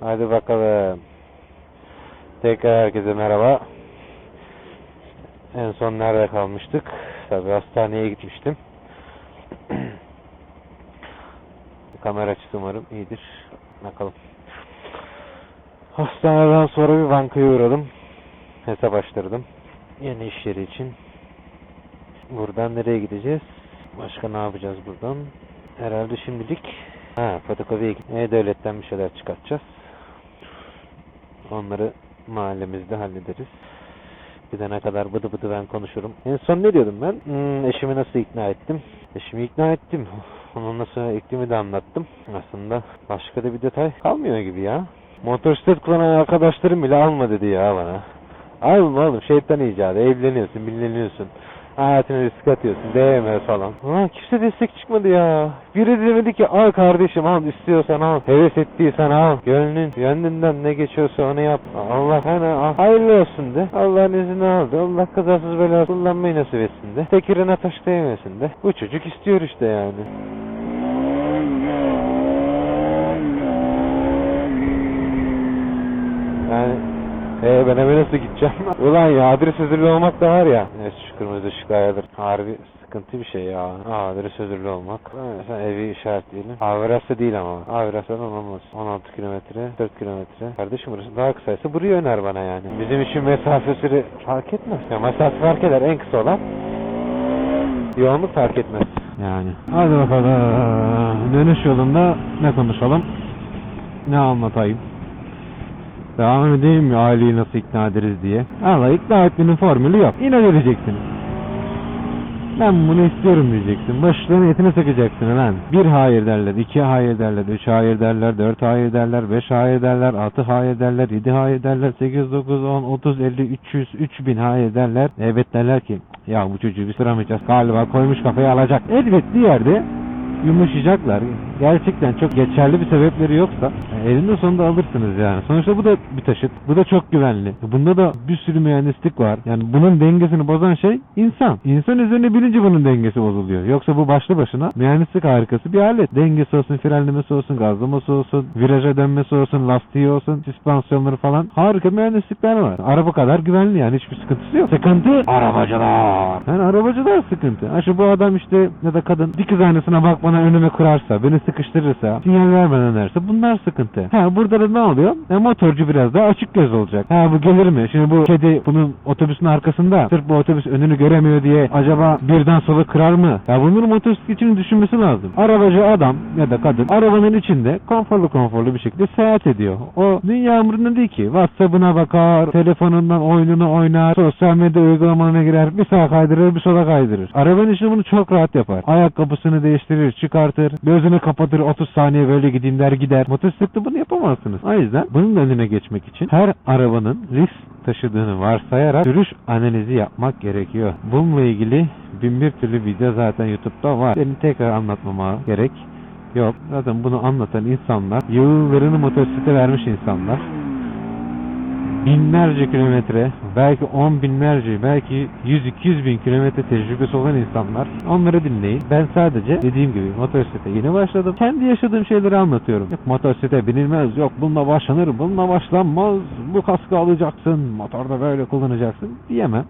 Hadi bakalım. Tekrar herkese merhaba. En son nerede kalmıştık? Tabii hastaneye gitmiştim. Kamera açısı umarım iyidir. Bakalım. Hastaneden sonra bir bankaya uğradım. Hesap açtırdım. Yeni iş yeri için. Buradan nereye gideceğiz? Başka ne yapacağız buradan? Herhalde şimdilik ha, fotokopiye E-Devlet'ten bir şeyler çıkartacağız. Onları mahallemizde hallederiz. Bir de ne kadar bıdı bıdı ben konuşurum. En son ne diyordum ben? Hmm, eşimi nasıl ikna ettim? Eşimi ikna ettim. Onun nasıl ektiğimi de anlattım. Aslında başka da bir detay kalmıyor gibi ya. Motosiklet kullanan arkadaşlarım bile alma dedi ya bana. Alma oğlum şeytan icadı. Evleniyorsun, milleniyorsun. Hayatını risk atıyorsun. Değmez falan. Ulan kimse destek çıkmadı ya. Biri demedi ki al kardeşim al istiyorsan al. Heves ettiysen al. Gönlün gönlünden ne geçiyorsa onu yap. Allah hani al. hayırlı olsun de. Allah'ın izniyle aldı. Allah kazasız belasız kullanmayı nasip etsin de. Tekirine taş değmesin de. Bu çocuk istiyor işte yani. Yani ee, ben eve nasıl gideceğim? Ulan ya adres özürlü olmak da var ya. Kırmızı ışıklar yadır. Harbi sıkıntı bir şey ya. Adres özürlü olmak. Evet, sen evi işaretleyelim. Avrasya değil ama. Avrasya'dan olmaz. 16 kilometre, 4 kilometre. Kardeşim burası daha kısaysa burayı öner bana yani. Bizim için mesafesi fark etmez. Ya mesafe fark eder en kısa olan. Yoğunluk fark etmez. Yani. Hadi bakalım. Dönüş yolunda ne konuşalım? Ne anlatayım? Devam edeyim mi aileyi nasıl ikna ederiz diye. Allah ikna etmenin formülü yok. Vereceksiniz. Ben bunu istiyorum diyeceksin. Başlarını etine sakacaksın lan. Bir hayır derler, iki hayır derler, üç hayır derler, dört hayır derler, beş hayır derler, altı hayır derler, yedi hayır derler, sekiz, dokuz, on, otuz, elli, üç yüz, üç bin hayır derler. Evet derler ki ya bu çocuğu bir sıramayacağız galiba koymuş kafayı alacak. Elbet bir yerde yumuşayacaklar. Gerçekten çok geçerli bir sebepleri yoksa e, elinde sonunda alırsınız yani. Sonuçta bu da bir taşıt. Bu da çok güvenli. Bunda da bir sürü mühendislik var. Yani bunun dengesini bozan şey insan. İnsan üzerine bilince bunun dengesi bozuluyor. Yoksa bu başlı başına mühendislik harikası bir alet. Dengesi olsun, frenlemesi olsun, gazlaması olsun, viraja dönmesi olsun, lastiği olsun, süspansiyonları falan. Harika mühendislikler var. Araba kadar güvenli yani hiçbir sıkıntısı yok. Sıkıntı arabacılar. Yani arabacılar sıkıntı. Ha bu adam işte ya da kadın dikiz aynasına bakmadan önüme kurarsa, beni sıkıştırırsa, sinyal vermeden önerse bunlar sıkıntı. Ha burada da ne oluyor? E, motorcu biraz daha açık göz olacak. Ha bu gelir mi? Şimdi bu kedi bunun otobüsün arkasında sırf bu otobüs önünü göremiyor diye acaba birden sola kırar mı? Ya bunun motosikletini düşünmesi lazım. Arabacı adam ya da kadın arabanın içinde konforlu konforlu bir şekilde seyahat ediyor. O dünya umurunda değil ki. Whatsapp'ına bakar, telefonundan oyununu oynar, sosyal medya uygulamalarına girer, bir sağa kaydırır, bir sola kaydırır. Arabanın içinde bunu çok rahat yapar. Ayakkabısını değiştirir, çıkartır, gözünü kapatır, 30 saniye böyle gideyim der gider. Motosiklette bunu yapamazsınız. O yüzden bunun önüne geçmek için her arabanın risk taşıdığını varsayarak sürüş analizi yapmak gerekiyor. Bununla ilgili bin bir türlü video zaten YouTube'da var. Benim tekrar anlatmama gerek yok. Zaten bunu anlatan insanlar yıllarını motosiklete vermiş insanlar. Binlerce kilometre, belki on binlerce, belki 100-200 bin kilometre tecrübesi olan insanlar. Onları dinleyin. Ben sadece dediğim gibi motosiklete yeni başladım. Kendi yaşadığım şeyleri anlatıyorum. Yok motosiklete binilmez, yok bununla başlanır, bununla başlanmaz, bu kaskı alacaksın, motorda böyle kullanacaksın diyemem.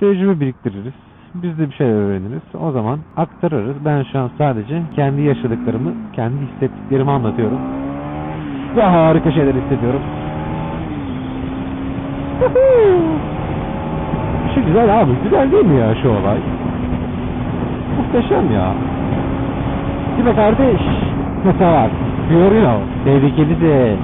Tecrübe biriktiririz. Biz de bir şeyler öğreniriz. O zaman aktarırız. Ben şu an sadece kendi yaşadıklarımı, kendi hissettiklerimi anlatıyorum. Ve harika şeyler hissediyorum. Şu güzel abi. Güzel değil mi ya şu olay? Muhteşem ya. Değil mi kardeş? Mesela. Fiorino. Tehlikeli de.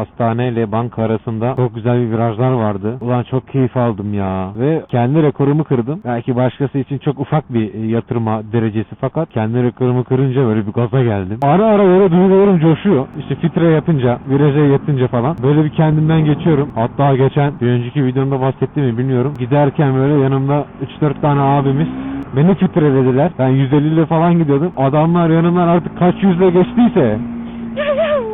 Hastane ile banka arasında çok güzel bir virajlar vardı. Ulan çok keyif aldım ya. Ve kendi rekorumu kırdım. Belki başkası için çok ufak bir e, yatırma derecesi fakat kendi rekorumu kırınca böyle bir gaza geldim. Ara ara böyle duygularım coşuyor. İşte fitre yapınca, viraja yatınca falan böyle bir kendimden geçiyorum. Hatta geçen bir önceki videomda bahsettim mi bilmiyorum. Giderken böyle yanımda 3-4 tane abimiz Beni filtrelediler. Ben 150 ile falan gidiyordum. Adamlar yanımdan artık kaç yüzle geçtiyse.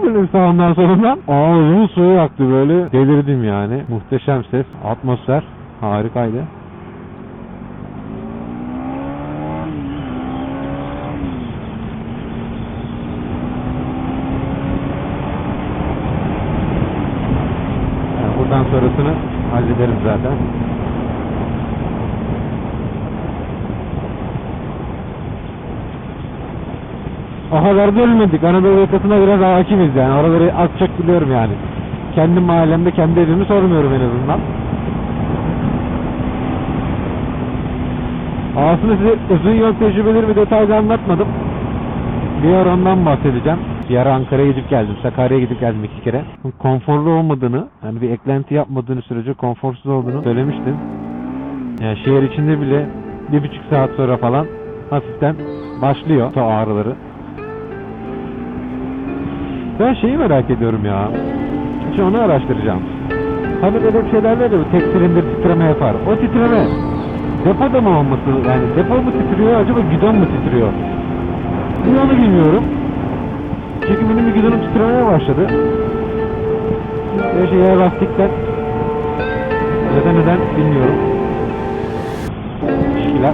Böyle sağından solundan ağzımın suyu aktı böyle. Delirdim yani. Muhteşem ses, atmosfer harikaydı. Yani buradan sonrasını hallederiz zaten. Oralarda ölmedik. Anadolu yakasına biraz hakimiz yani. Oraları az çok biliyorum yani. Kendi mahallemde kendi evimi sormuyorum en azından. Aslında size uzun yol tecrübelerimi detaylı anlatmadım. Bir ara ondan bahsedeceğim. Bir ara Ankara'ya gidip geldim. Sakarya'ya gidip geldim iki kere. Konforlu olmadığını, yani bir eklenti yapmadığını sürece konforsuz olduğunu söylemiştim. Yani şehir içinde bile bir buçuk saat sonra falan hafiften başlıyor o ağrıları. Ben şeyi merak ediyorum ya. Şimdi onu araştıracağım. Hani böyle bir şeyler var ya bu tek silindir titreme yapar. O titreme depoda mı olması yani depo mu titriyor acaba gidon mu titriyor? Bunu onu bilmiyorum. Çünkü benim gidonum titremeye başladı. Böyle şey ya lastikten neden neden bilmiyorum. İlişkiler.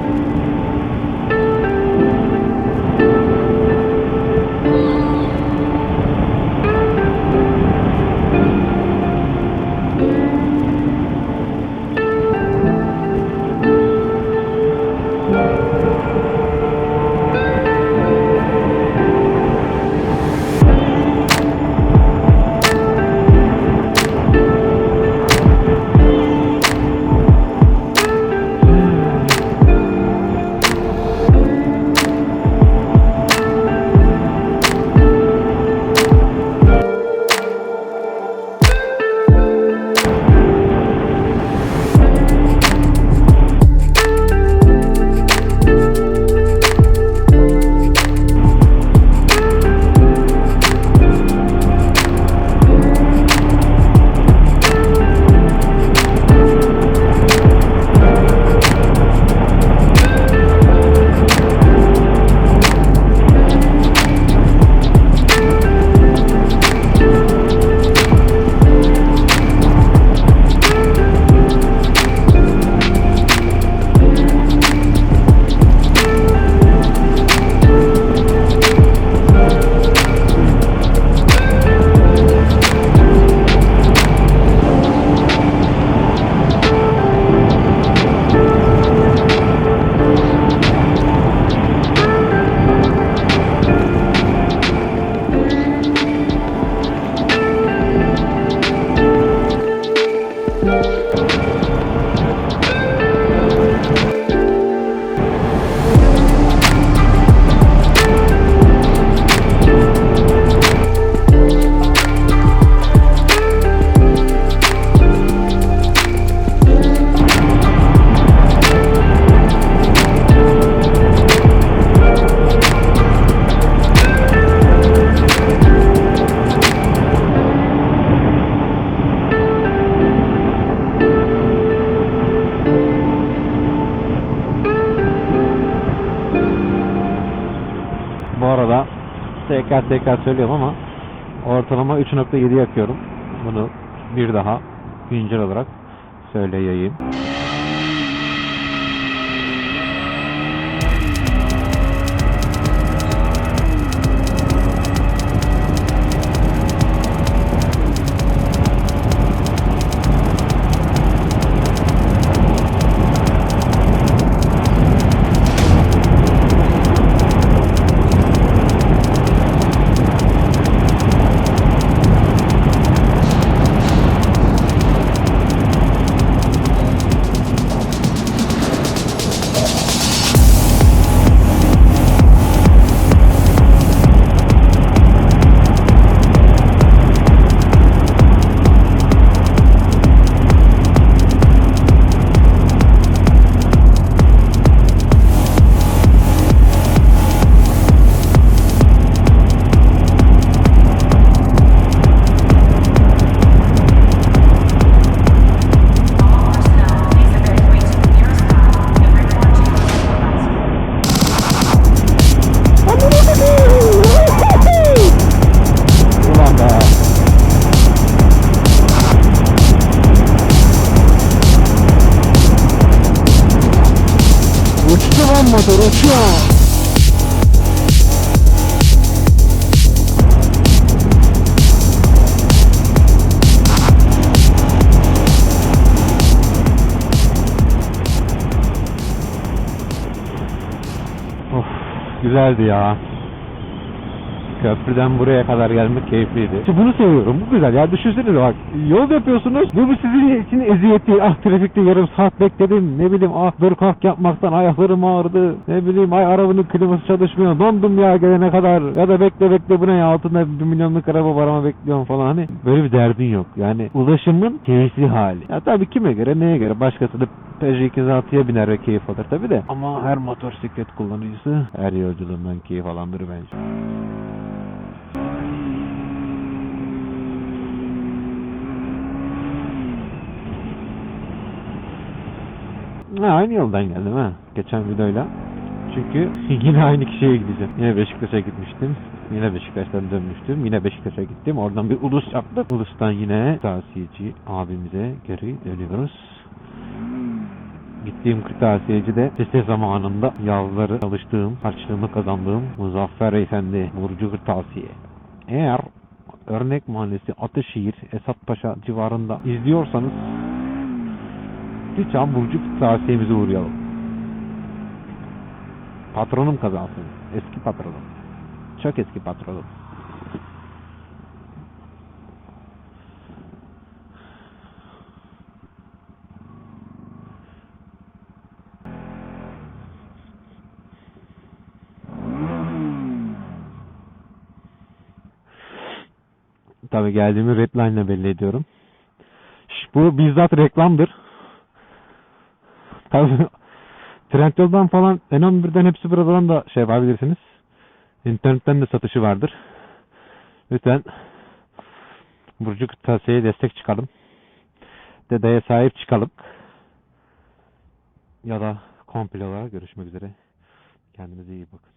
Tekrar tekrar söylüyorum ama ortalama 3.7 yakıyorum. Bunu bir daha güncel olarak söyleyeyim. 5초만 모드로 튀어 güzeldi ya. Köprüden buraya kadar gelmek keyifliydi. İşte bunu seviyorum. Bu güzel. Ya düşünsenize bak. Yol yapıyorsunuz. Bu, bu sizin için eziyeti. Ah trafikte yarım saat bekledim. Ne bileyim ah dur kalk yapmaktan ayaklarım ağrıdı. Ne bileyim ay arabanın kliması çalışmıyor. Dondum ya gelene kadar. Ya da bekle bekle bu ne ya altında bir milyonluk araba var ama bekliyorum falan. Hani böyle bir derdin yok. Yani ulaşımın keyifli hali. Ya tabii kime göre neye göre. Başkası da Peugeot 206'ya biner ve keyif alır tabii de. Ama her motosiklet kullanıcısı her yolculuğundan keyif alandır bence. Ha, aynı yoldan geldim ha. Geçen videoyla. Çünkü yine aynı kişiye gideceğim. Yine Beşiktaş'a gitmiştim. Yine Beşiktaş'tan dönmüştüm. Yine Beşiktaş'a gittim. Oradan bir ulus yaptık. Ulus'tan yine kırtasiyeci abimize geri dönüyoruz. Gittiğim kırtasiyeci de lise zamanında yazları çalıştığım, harçlığımı kazandığım Muzaffer Efendi Burcu Kırtasiye. Eğer Örnek Mahallesi Ataşehir Esatpaşa civarında izliyorsanız Lütfen Burcu Kırtasiye'mize uğrayalım. Patronum kazansın. Eski patronum. Çok eski patronum. Tabii geldiğimi redline ile belli ediyorum. Bu bizzat reklamdır. Tabii Trendyol'dan falan N11'den hepsi buradan da şey yapabilirsiniz. İnternetten de satışı vardır. Lütfen Burcu Kırtasiye'ye destek çıkalım. Dedeye sahip çıkalım. Ya da komple olarak görüşmek üzere. Kendinize iyi bakın.